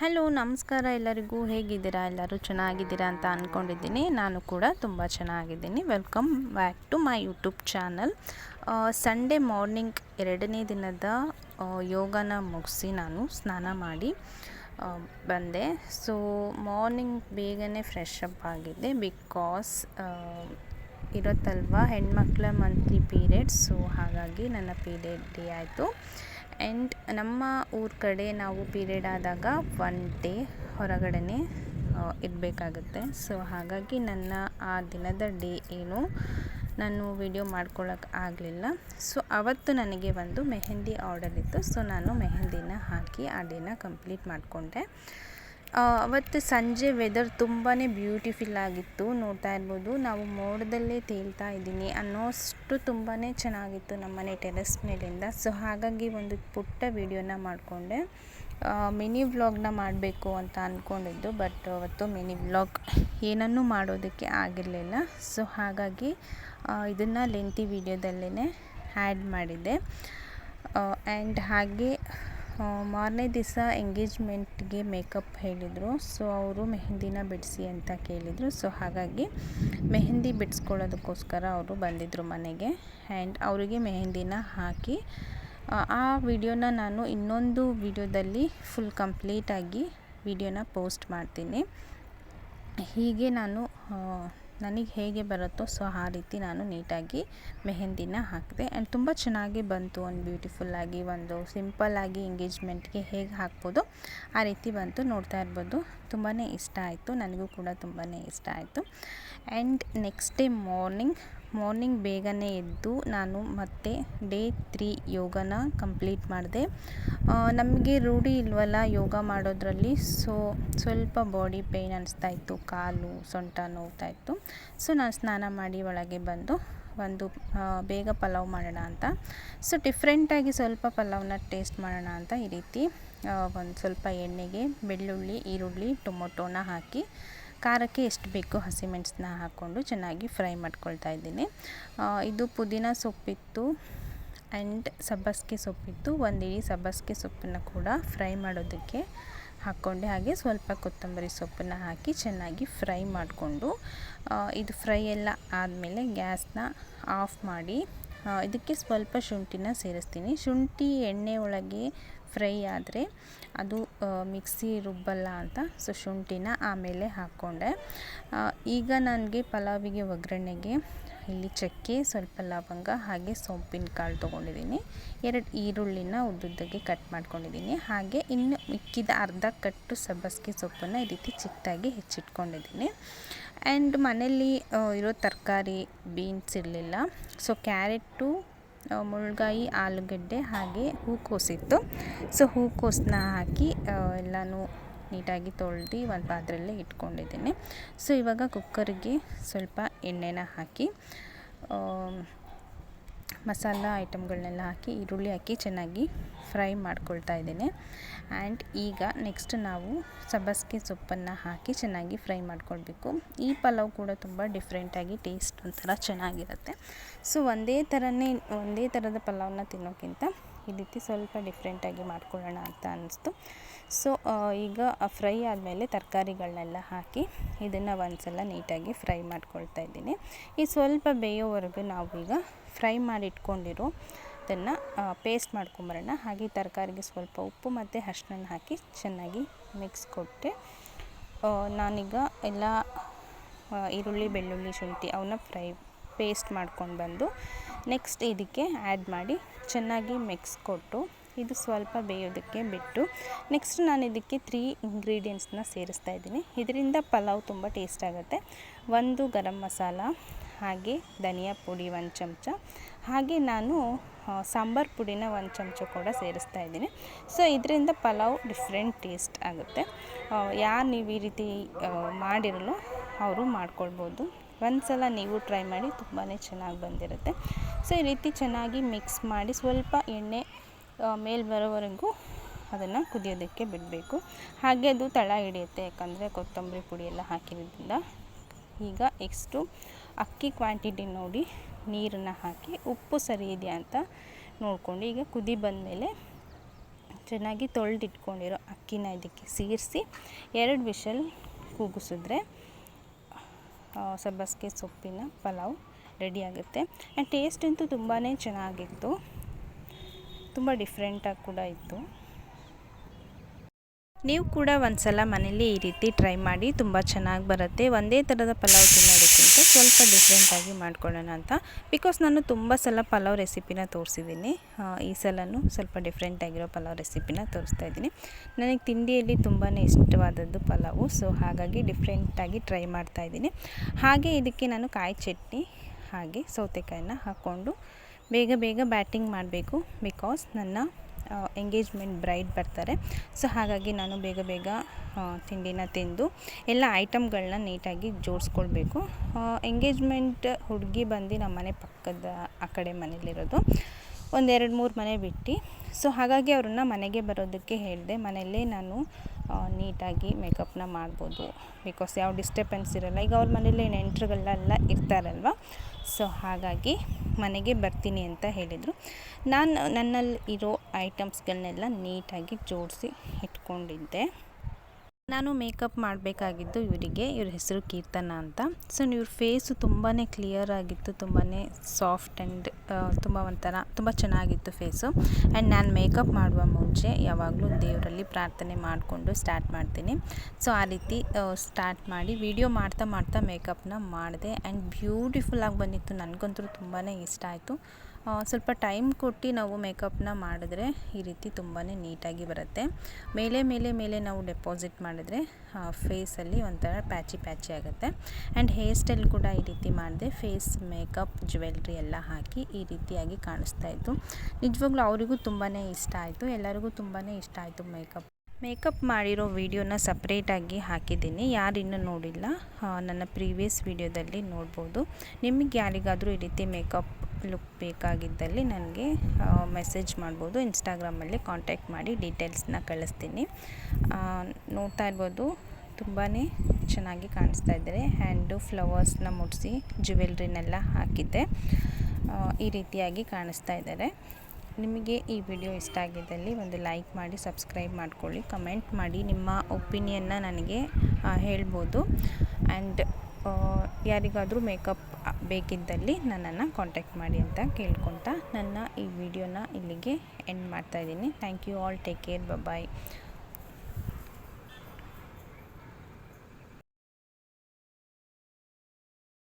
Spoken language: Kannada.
ಹಲೋ, ನಮಸ್ಕಾರ ಎಲ್ಲರಿಗೂ. ಹೇಗಿದ್ದೀರಾ? ಎಲ್ಲರೂ ಚೆನ್ನಾಗಿದ್ದೀರಾ ಅಂತ ಅಂದ್ಕೊಂಡಿದ್ದೀನಿ ನಾನು ಕೂಡ ತುಂಬ ಚೆನ್ನಾಗಿದ್ದೀನಿ. Welcome back to my YouTube channel Sunday morning ಎರಡನೇ ದಿನದ ಯೋಗನ ಮುಗಿಸಿ ನಾನು ಸ್ನಾನ ಮಾಡಿ ಬಂದೆ. ಸೊ ಮಾರ್ನಿಂಗ್ ಬೇಗನೆ ಫ್ರೆಶ್ ಅಪ್ ಆಗಿದ್ದೆ ಬಿಕಾಸ್ ಇರುತ್ತಲ್ವ? ಹೆಣ್ಮಕ್ಳ ಮಂತ್ಲಿ ಪೀರಿಯಡ್ ಸೊ ಹಾಗಾಗಿ ನನ್ನ ಪೀರಿಯಡ್ ಡೇ ಆಯಿತು. ಆ್ಯಂಡ್ ನಮ್ಮ ಊರ ಕಡೆ ನಾವು ಪೀರಿಯಡ್ ಆದಾಗ ಒನ್ ಡೇ ಹೊರಗಡೆನೆ ಇರಬೇಕಾಗುತ್ತೆ. ಸೊ ಹಾಗಾಗಿ ನನ್ನ ಆ ದಿನದ ಡೇ ಏನು ನಾನು ವಿಡಿಯೋ ಮಾಡ್ಕೊಳ್ಳೋಕೆ ಆಗಲಿಲ್ಲ. ಸೊ ಅವತ್ತು ನನಗೆ ಒಂದು ಮೆಹೆಂದಿ ಆರ್ಡರ್ ಇತ್ತು. ಸೊ ನಾನು ಮೆಹೆಂದಿನ ಹಾಕಿ ಆ ಡೇನ ಕಂಪ್ಲೀಟ್ ಮಾಡಿಕೊಂಡೆ. ಅವತ್ತು ಸಂಜೆ ವೆದರ್ ತುಂಬಾ ಬ್ಯೂಟಿಫುಲ್ ಆಗಿತ್ತು. ನೋಡ್ತಾ ಇರ್ಬೋದು. ನಾವು ಮೋಡದಲ್ಲೇ ತೇಲ್ತಾ ಇದ್ದೀನಿ. ಅನ್ನೋಷ್ಟು ತುಂಬಾ ಚೆನ್ನಾಗಿತ್ತು ನಮ್ಮನೆ ಟೆರೆಸ್ ಮೇಲಿಂದ. ಸೊ ಹಾಗಾಗಿ ಒಂದು ಪುಟ್ಟ ವೀಡಿಯೋನ ಮಾಡಿಕೊಂಡೆ. ಮಿನಿ ವ್ಲಾಗ್ನ ಮಾಡಬೇಕು ಅಂತ ಅಂದ್ಕೊಂಡಿದ್ದು ಬಟ್ ಅವತ್ತು ಮಿನಿ ವ್ಲಾಗ್ ಏನನ್ನೂ ಮಾಡೋದಕ್ಕೆ ಆಗಿರಲಿಲ್ಲ. ಸೊ ಹಾಗಾಗಿ ಇದನ್ನು ಲೆಂತಿ ವೀಡಿಯೋದಲ್ಲೇ ಆ್ಯಡ್ ಮಾಡಿದ್ದೆ. ಆ್ಯಂಡ್ ಹಾಗೆ ಮಾರನೇ ದಿವಸ ಎಂಗೇಜ್ಮೆಂಟ್ಗೆ ಮೇಕಪ್ ಹೇಳಿದರು. ಸೊ ಅವರು ಮೆಹಂದಿನ ಬಿಡಿಸಿ ಅಂತ ಕೇಳಿದರು. ಸೊ ಹಾಗಾಗಿ ಮೆಹಂದಿ ಬಿಡಿಸ್ಕೊಳ್ಳೋದಕ್ಕೋಸ್ಕರ ಅವರು ಬಂದಿದ್ದರು ಮನೆಗೆ. ಆ್ಯಂಡ್ ಅವರಿಗೆ ಮೆಹಂದಿನ ಹಾಕಿ ಆ, ವಿಡಿಯೋನ ನಾನು ಇನ್ನೊಂದು ವಿಡಿಯೋದಲ್ಲಿ ಫುಲ್ ಕಂಪ್ಲೀಟಾಗಿ ವಿಡಿಯೋನ ಪೋಸ್ಟ್ ಮಾಡ್ತೀನಿ. ಹೀಗೆ ನಾನು ನನಗೆ ಹೇಗೆ ಬರುತ್ತೋ ಸೊ ಆ ರೀತಿ ನಾನು ನೀಟಾಗಿ ಮೆಹೆಂದಿನ ಹಾಕಿದೆ. ಆ್ಯಂಡ್ ತುಂಬ ಚೆನ್ನಾಗಿ ಬಂತು, ಒಂದು ಬ್ಯೂಟಿಫುಲ್ಲಾಗಿ ಒಂದು ಸಿಂಪಲ್ಲಾಗಿ ಎಂಗೇಜ್ಮೆಂಟ್ಗೆ ಹೇಗೆ ಹಾಕ್ಬೋದು, ಆ ರೀತಿ ಬಂತು, ನೋಡ್ತಾ ಇರ್ಬೋದು. ತುಂಬಾ ಇಷ್ಟ ಆಯಿತು, ನನಗೂ ಕೂಡ ತುಂಬಾ ಇಷ್ಟ ಆಯಿತು. And next day morning morning ಬೇಗನೆ ಎದ್ದು ನಾನು ಮತ್ತೆ ಡೇ ತ್ರೀ ಯೋಗನ ಕಂಪ್ಲೀಟ್ ಮಾಡಿದೆ. ನಮಗೆ ರೂಢಿ ಇಲ್ವಲ್ಲ ಯೋಗ ಮಾಡೋದ್ರಲ್ಲಿ, ಸೊ ಸ್ವಲ್ಪ ಬಾಡಿ ಪೇಯ್ನ್ ಅನಿಸ್ತಾ ಇತ್ತು, ಕಾಲು ಸೊಂಟ ನೋವ್ತಾ ಇತ್ತು. ಸೊ ನಾನು ಸ್ನಾನ ಮಾಡಿ ಒಳಗೆ ಬಂದು ಒಂದು ಬೇಗ ಪಲಾವ್ ಮಾಡೋಣ ಅಂತ. ಸೊ ಡಿಫ್ರೆಂಟಾಗಿ ಸ್ವಲ್ಪ ಪಲಾವ್ನ ಟೇಸ್ಟ್ ಮಾಡೋಣ ಅಂತ ಈ ರೀತಿ ಒಂದು ಸ್ವಲ್ಪ ಎಣ್ಣೆಗೆ, ಬೆಳ್ಳುಳ್ಳಿ, ಈರುಳ್ಳಿ, ಟೊಮೊಟೊನ ಹಾಕಿ ಖಾರಕ್ಕೆ ಎಷ್ಟು ಬೇಕು ಹಸಿಮೆಣಸನ್ನ ಹಾಕ್ಕೊಂಡು ಚೆನ್ನಾಗಿ ಫ್ರೈ ಮಾಡ್ಕೊಳ್ತಾ ಇದ್ದೀನಿ. ಇದು ಪುದೀನ ಸೊಪ್ಪಿತ್ತು ಆ್ಯಂಡ್ ಸಬ್ಬಸಿಗೆ ಸೊಪ್ಪಿತ್ತು. ಒಂದು ಇಡೀ ಸಬ್ಬಸಿಗೆ ಸೊಪ್ಪನ್ನು ಕೂಡ ಫ್ರೈ ಮಾಡೋದಕ್ಕೆ ಹಾಕ್ಕೊಂಡೆ. ಹಾಗೆ ಸ್ವಲ್ಪ ಕೊತ್ತಂಬರಿ ಸೊಪ್ಪನ್ನು ಹಾಕಿ ಚೆನ್ನಾಗಿ ಫ್ರೈ ಮಾಡಿಕೊಂಡು ಇದು ಫ್ರೈ ಎಲ್ಲ ಆದಮೇಲೆ ಗ್ಯಾಸ್ನ ಆಫ್ ಮಾಡಿ ಇದಕ್ಕೆ ಸ್ವಲ್ಪ ಶುಂಠಿನ ಸೇರಿಸ್ತೀನಿ. ಶುಂಠಿ ಎಣ್ಣೆ ಒಳಗೆ ಫ್ರೈ ಆದರೆ ಅದು ಮಿಕ್ಸಿ ರುಬ್ಬಲ್ಲ ಅಂತ, ಸೊ ಶುಂಠಿನ ಆಮೇಲೆ ಹಾಕ್ಕೊಂಡೆ. ಈಗ ನನಗೆ ಪಲಾವಿಗೆ ಒಗ್ಗರಣೆಗೆ ಇಲ್ಲಿ ಚಕ್ಕೆ, ಸ್ವಲ್ಪ ಲವಂಗ ಹಾಗೆ ಸೊಪ್ಪಿನ ಕಾಳು ತೊಗೊಂಡಿದ್ದೀನಿ. ಎರಡು ಈರುಳ್ಳಿನ ಉದ್ದುದ್ದಕ್ಕೆ ಕಟ್ ಮಾಡ್ಕೊಂಡಿದ್ದೀನಿ. ಹಾಗೆ ಇನ್ನು ಮಿಕ್ಕಿದ ಅರ್ಧ ಕಟ್ಟು ಸಬ್ಬಸಿಗೆ ಸೊಪ್ಪನ್ನು ಈ ರೀತಿ ಚಿಕ್ಕದಾಗಿ ಹೆಚ್ಚಿಟ್ಕೊಂಡಿದ್ದೀನಿ. ಆ್ಯಂಡ್ ಮನೆಯಲ್ಲಿ ಇರೋ ತರಕಾರಿ, ಬೀನ್ಸ್ ಇರಲಿಲ್ಲ. ಸೊ ಕ್ಯಾರೆಟು ಮುಳ್ಗಾಯಿ, ಆಲೂಗಡ್ಡೆ ಹಾಗೆ ಹೂಕೋಸಿತ್ತು ಸೊ ಹೂಕೋಸನ್ನ ಹಾಕಿ ಎಲ್ಲನೂ ನೀಟಾಗಿ ತೊಳೆದು ಒಂದು ಪಾತ್ರೆಯಲ್ಲೇ ಇಟ್ಕೊಂಡಿದ್ದೀನಿ. ಸೊ, ಇವಾಗ ಕುಕ್ಕರ್ಗೆ ಸ್ವಲ್ಪ ಎಣ್ಣೆನ ಹಾಕಿ ಮಸಾಲ ಐಟಮ್ಗಳನ್ನೆಲ್ಲ ಹಾಕಿ, ಈರುಳ್ಳಿ ಹಾಕಿ ಚೆನ್ನಾಗಿ ಫ್ರೈ ಮಾಡ್ಕೊಳ್ತಾ ಇದ್ದೇನೆ. ಆ್ಯಂಡ್ ಈಗ ನೆಕ್ಸ್ಟ್ ನಾವು ಸಬ್ಬಸಿಗೆ ಸೊಪ್ಪನ್ನು ಹಾಕಿ ಚೆನ್ನಾಗಿ ಫ್ರೈ ಮಾಡ್ಕೊಳ್ಬೇಕು. ಈ ಪಲಾವ್ ಕೂಡ ತುಂಬ ಡಿಫ್ರೆಂಟಾಗಿ ಟೇಸ್ಟ್ ಒಂಥರ ಚೆನ್ನಾಗಿರುತ್ತೆ. ಸೊ ಒಂದೇ ಥರನೇ ಒಂದೇ ಥರದ ಪಲಾವ್ನ ತಿನ್ನೋಕ್ಕಿಂತ ಈ ರೀತಿ ಸ್ವಲ್ಪ ಡಿಫ್ರೆಂಟಾಗಿ ಮಾಡ್ಕೊಳ್ಳೋಣ ಅಂತ ಅನ್ನಿಸ್ತು ಸೊ ಈಗ ಫ್ರೈ ಆದಮೇಲೆ ತರಕಾರಿಗಳನ್ನೆಲ್ಲ ಹಾಕಿ ಇದನ್ನು ಒಂದ್ಸಲ ನೀಟಾಗಿ ಫ್ರೈ ಮಾಡ್ಕೊಳ್ತಾ ಇದ್ದೀನಿ. ಈ ಸ್ವಲ್ಪ ಬೇಯೋವರೆಗೂ ನಾವು ಈಗ ಫ್ರೈ ಮಾಡಿ ಇಟ್ಕೊಂಡಿರೋ ಅದನ್ನು ಪೇಸ್ಟ್ ಮಾಡ್ಕೊಂಬರೋಣ. ಹಾಗೆ ತರಕಾರಿಗೆ ಸ್ವಲ್ಪ ಉಪ್ಪು ಮತ್ತು ಅರ್ಶಿನ ಹಾಕಿ ಚೆನ್ನಾಗಿ ಮಿಕ್ಸ್ ಕೊಟ್ಟೆ ನಾನೀಗ ಎಲ್ಲ ಈರುಳ್ಳಿ, ಬೆಳ್ಳುಳ್ಳಿ ಶುಂಠಿ ಅವನ್ನ ಫ್ರೈ ಪೇಸ್ಟ್ ಮಾಡ್ಕೊಂಡು ಬಂದು ನೆಕ್ಸ್ಟ್ ಇದಕ್ಕೆ ಆ್ಯಡ್ ಮಾಡಿ ಚೆನ್ನಾಗಿ ಮಿಕ್ಸ್ ಕೊಟ್ಟು ಇದು ಸ್ವಲ್ಪ ಬೇಯೋದಕ್ಕೆ ಬಿಟ್ಟು ನೆಕ್ಸ್ಟ್ ನಾನು ಇದಕ್ಕೆ ತ್ರೀ ಇಂಗ್ರೀಡಿಯೆಂಟ್ಸ್ನ ಸೇರಿಸ್ತಾ ಇದ್ದೀನಿ. ಇದರಿಂದ ಪಲಾವ್ ತುಂಬ ಟೇಸ್ಟ್ ಆಗುತ್ತೆ. ಒಂದು ಗರಂ ಮಸಾಲ, ಹಾಗೆ ಧನಿಯಾ ಪುಡಿ ಒಂದು ಚಮಚ, ಹಾಗೆ ನಾನು ಸಾಂಬಾರ್ ಪುಡಿನ ಒಂದು ಚಮಚ ಕೂಡ ಸೇರಿಸ್ತಾ ಇದ್ದೀನಿ. ಸೊ ಇದರಿಂದ ಪಲಾವ್ ಡಿಫ್ರೆಂಟ್ ಟೇಸ್ಟ್ ಆಗುತ್ತೆ. ಯಾರು ನೀವು ಈ ರೀತಿ ಮಾಡಿರಲು ಅವರು ಮಾಡ್ಕೊಳ್ಬೋದು. ಒಂದು ಸಲ ನೀವು ಟ್ರೈ ಮಾಡಿ ತುಂಬಾ ಚೆನ್ನಾಗಿ ಬಂದಿರುತ್ತೆ. ಸೊ ಈ ರೀತಿ ಚೆನ್ನಾಗಿ ಮಿಕ್ಸ್ ಮಾಡಿ ಸ್ವಲ್ಪ ಎಣ್ಣೆ ಮೇಲೆ ಬರೋವರೆಗೂ ಅದನ್ನು ಕುದಿಯೋದಕ್ಕೆ ಬಿಡಬೇಕು. ಹಾಗೆ ಅದು ತಳ ಹಿಡಿಯುತ್ತೆ, ಯಾಕಂದರೆ ಕೊತ್ತಂಬರಿ ಪುಡಿ ಎಲ್ಲ ಹಾಕಿರೋದ್ರಿಂದ. ಈಗ ಎಕ್ಸ್ಟು ಅಕ್ಕಿ ಕ್ವಾಂಟಿಟಿ ನೋಡಿ ನೀರನ್ನು ಹಾಕಿ, ಉಪ್ಪು ಸರಿ ಇದೆಯಾ ಅಂತ ನೋಡಿಕೊಂಡು, ಈಗ ಕುದಿ ಬಂದಮೇಲೆ ಚೆನ್ನಾಗಿ ತೊಳೆದಿಟ್ಕೊಂಡಿರೋ ಅಕ್ಕಿನ ಇದಕ್ಕೆ ಸೇರಿಸಿ, ಎರಡು ವಿಷಲ್ ಕೂಗಿಸಿದ್ರೆ ಸಬ್ಬಸಿಗೆ ಸೊಪ್ಪಿನ ಪಲಾವ್ ರೆಡಿಯಾಗುತ್ತೆ ಆ್ಯಂಡ್ ಟೇಸ್ಟ್ ಅಂತೂ ತುಂಬಾ ಚೆನ್ನಾಗಿತ್ತು. ತುಂಬ ಡಿಫ್ರೆಂಟಾಗಿ ಕೂಡ ಇತ್ತು. ನೀವು ಕೂಡ ಒಂದು ಸಲ ಮನೇಲಿ ಈ ರೀತಿ ಟ್ರೈ ಮಾಡಿ ತುಂಬ ಚೆನ್ನಾಗಿ ಬರುತ್ತೆ. ಒಂದೇ ಥರದ ಪಲಾವ್ ತಿನ್ನೋದಕ್ಕಿಂತ ಸ್ವಲ್ಪ ಡಿಫ್ರೆಂಟಾಗಿ ಮಾಡ್ಕೊಳ್ಳೋಣ ಅಂತ. ಬಿಕಾಸ್ ನಾನು ತುಂಬ ಸಲ ಪಲಾವ್ ರೆಸಿಪಿನ ತೋರಿಸಿದ್ದೀನಿ. ಈ ಸಲನೂ ಸ್ವಲ್ಪ ಡಿಫ್ರೆಂಟಾಗಿರೋ ಪಲಾವ್ ರೆಸಿಪಿನ ತೋರಿಸ್ತಾ ಇದ್ದೀನಿ. ನನಗೆ ತಿಂಡಿಯಲ್ಲಿ ತುಂಬಾ ಇಷ್ಟವಾದದ್ದು ಪಲಾವು ಸೊ ಹಾಗಾಗಿ ಡಿಫ್ರೆಂಟಾಗಿ ಟ್ರೈ ಮಾಡ್ತಾ ಇದ್ದೀನಿ. ಹಾಗೆ ಇದಕ್ಕೆ ನಾನು ಕಾಯಿ ಚಟ್ನಿ, ಹಾಗೆ ಸೌತೆಕಾಯನ್ನ ಹಾಕ್ಕೊಂಡು ಬೇಗ ಬೇಗ ಬ್ಯಾಟಿಂಗ್ ಮಾಡಬೇಕು. ಬಿಕಾಸ್ ನನ್ನ ಎಂಗೇಜ್ಮೆಂಟ್ ಬ್ರೈಡ್ ಬರ್ತಾರೆ. ಸೊ ಹಾಗಾಗಿ ನಾನು ಬೇಗ ಬೇಗ ತಿಂಡಿನ ತಿಂದು ಎಲ್ಲ ಐಟಮ್ಗಳನ್ನ ನೀಟಾಗಿ ಜೋಡಿಸ್ಕೊಳ್ಬೇಕು. ಎಂಗೇಜ್ಮೆಂಟ್ ಹುಡುಗಿ ಬಂದು ನಮ್ಮ ಮನೆ ಪಕ್ಕದ, ಆ ಕಡೆ ಮನೇಲಿರೋದು ಒಂದೆರಡು ಮೂರು ಮನೆ ಬಿಟ್ಟು. ಸೊ ಹಾಗಾಗಿ ಅವ್ರನ್ನ ಮನೆಗೆ ಬರೋದಕ್ಕೆ ಹೇಳಿದೆ, ಮನೆಯಲ್ಲೇ ನಾನು ನೀಟಾಗಿ ಮೇಕಪ್ನ ಮಾಡ್ಬೋದು. ಬಿಕಾಸ್ ಯಾವ ಡಿಸ್ಟರ್ಬೆನ್ಸ್ ಇರೋಲ್ಲ, ಈಗ ಅವ್ರ ಮನೇಲಿ ನೆಂಟರುಗಳೆಲ್ಲ ಇರ್ತಾರಲ್ವ? ಸೊ ಹಾಗಾಗಿ ಮನೆಗೆ ಬರ್ತೀನಿ ಅಂತ ಹೇಳಿದರು. ನಾನು ನನ್ನಲ್ಲಿ ಇರೋ ಐಟಮ್ಸ್ಗಳನ್ನೆಲ್ಲ ನೀಟಾಗಿ ಜೋಡಿಸಿ ಇಟ್ಕೊಂಡಿದ್ದೆ. ನಾನು ಮೇಕಪ್ ಮಾಡಬೇಕಾಗಿದ್ದು ಇವರಿಗೆ. ಇವ್ರ ಹೆಸರು ಕೀರ್ತನ ಅಂತ. ಸೊ ಇವ್ರ ಫೇಸು ತುಂಬಾ ಕ್ಲಿಯರ್ ಆಗಿತ್ತು ತುಂಬಾ ಸಾಫ್ಟ್ ಆ್ಯಂಡ್ ತುಂಬ ಒಂಥರ, ತುಂಬ ಚೆನ್ನಾಗಿತ್ತು ಫೇಸು ಆ್ಯಂಡ್ ನಾನು ಮೇಕಪ್ ಮಾಡುವ ಮುಂಚೆ ಯಾವಾಗಲೂ ದೇವರಲ್ಲಿ ಪ್ರಾರ್ಥನೆ ಮಾಡಿಕೊಂಡು ಸ್ಟಾರ್ಟ್ ಮಾಡ್ತೀನಿ. ಸೊ ಆ ರೀತಿ ಸ್ಟಾರ್ಟ್ ಮಾಡಿ ವಿಡಿಯೋ ಮಾಡ್ತಾ ಮಾಡ್ತಾ ಮೇಕಪ್ನ ಮಾಡಿದೆ. ಆ್ಯಂಡ್ ಬ್ಯೂಟಿಫುಲ್ಲಾಗಿ ಬಂದಿತ್ತು. ನನಗಂತೂ ತುಂಬಾ ಇಷ್ಟ ಆಯಿತು. ಸ್ವಲ್ಪ ಟೈಮ್ ಕೊಟ್ಟು ನಾವು ಮೇಕಪ್ನ ಮಾಡಿದ್ರೆ ಈ ರೀತಿ ತುಂಬಾ ನೀಟಾಗಿ ಬರುತ್ತೆ. ಮೇಲೆ ಮೇಲೆ ಮೇಲೆ ನಾವು ಡೆಪಾಸಿಟ್ ಮಾಡಿದ್ರೆ ಫೇಸಲ್ಲಿ ಒಂಥರ ಪ್ಯಾಚಿ ಪ್ಯಾಚಿ ಆಗುತ್ತೆ. ಆ್ಯಂಡ್ ಹೇರ್ ಸ್ಟೈಲ್ ಕೂಡ ಈ ರೀತಿ ಮಾಡಿದೆ. ಫೇಸ್, ಮೇಕಪ್, ಜ್ಯುವೆಲ್ರಿ ಎಲ್ಲ ಹಾಕಿ ಈ ರೀತಿಯಾಗಿ ಕಾಣಿಸ್ತಾ ಇತ್ತು. ನಿಜವಾಗ್ಲೂ ಅವರಿಗೂ ತುಂಬಾ ಇಷ್ಟ ಆಯಿತು. ಎಲ್ಲರಿಗೂ ತುಂಬಾ ಇಷ್ಟ ಆಯಿತು ಮೇಕಪ್. ಮೇಕಪ್ ಮಾಡಿರೋ ವಿಡಿಯೋನ ಸಪ್ರೇಟಾಗಿ ಹಾಕಿದ್ದೀನಿ. ಯಾರು ಇನ್ನೂ ನೋಡಿಲ್ಲ ನನ್ನ ಪ್ರೀವಿಯಸ್ ವಿಡಿಯೋದಲ್ಲಿ ನೋಡ್ಬೋದು. ನಿಮಗೆ ಯಾರಿಗಾದರೂ ಈ ರೀತಿ ಮೇಕಪ್ ಲುಕ್ ಬೇಕಾಗಿದ್ದಲ್ಲಿ ನನಗೆ ಮೆಸೇಜ್ ಮಾಡ್ಬೋದು. ಇನ್ಸ್ಟಾಗ್ರಾಮಲ್ಲಿ ಕಾಂಟ್ಯಾಕ್ಟ್ ಮಾಡಿ ಡೀಟೇಲ್ಸ್ನ ಕಳಿಸ್ತೀನಿ. ನೋಡ್ತಾ ಇರ್ಬೋದು ತುಂಬಾ ಚೆನ್ನಾಗಿ ಕಾಣಿಸ್ತಾ ಇದ್ದಾರೆ. ಹ್ಯಾಂಡು ಫ್ಲವರ್ಸ್ನ ಮುಡಿಸಿ ಜ್ಯುವೆಲ್ರಿನೆಲ್ಲ ಹಾಕಿದ್ದೆ. ಈ ರೀತಿಯಾಗಿ ಕಾಣಿಸ್ತಾ ಇದ್ದಾರೆ. ನಿಮಗೆ ಈ ವಿಡಿಯೋ ಇಷ್ಟ ಆಗಿದ್ದಲ್ಲಿ ಒಂದು ಲೈಕ್ ಮಾಡಿ ಸಬ್ಸ್ಕ್ರೈಬ್ ಮಾಡ್ಕೊಳ್ಳಿ. ಕಮೆಂಟ್ ಮಾಡಿ ನಿಮ್ಮ ಒಪಿನಿಯನ್ನ ನನಗೆ ಹೇಳ್ಬೋದು. ಆ್ಯಂಡ್ ಯಾರಿಗಾದರೂ ಮೇಕಪ್ ಬೇಕಿದ್ದಲ್ಲಿ ನನ್ನನ್ನು ಕಾಂಟ್ಯಾಕ್ಟ್ ಮಾಡಿ ಅಂತ ಕೇಳ್ಕೊತಾ ನನ್ನ ಈ ವಿಡಿಯೋನ ಇಲ್ಲಿಗೆ ಎಂಡ್ ಮಾಡ್ತಾಯಿದ್ದೀನಿ thank you all take care bye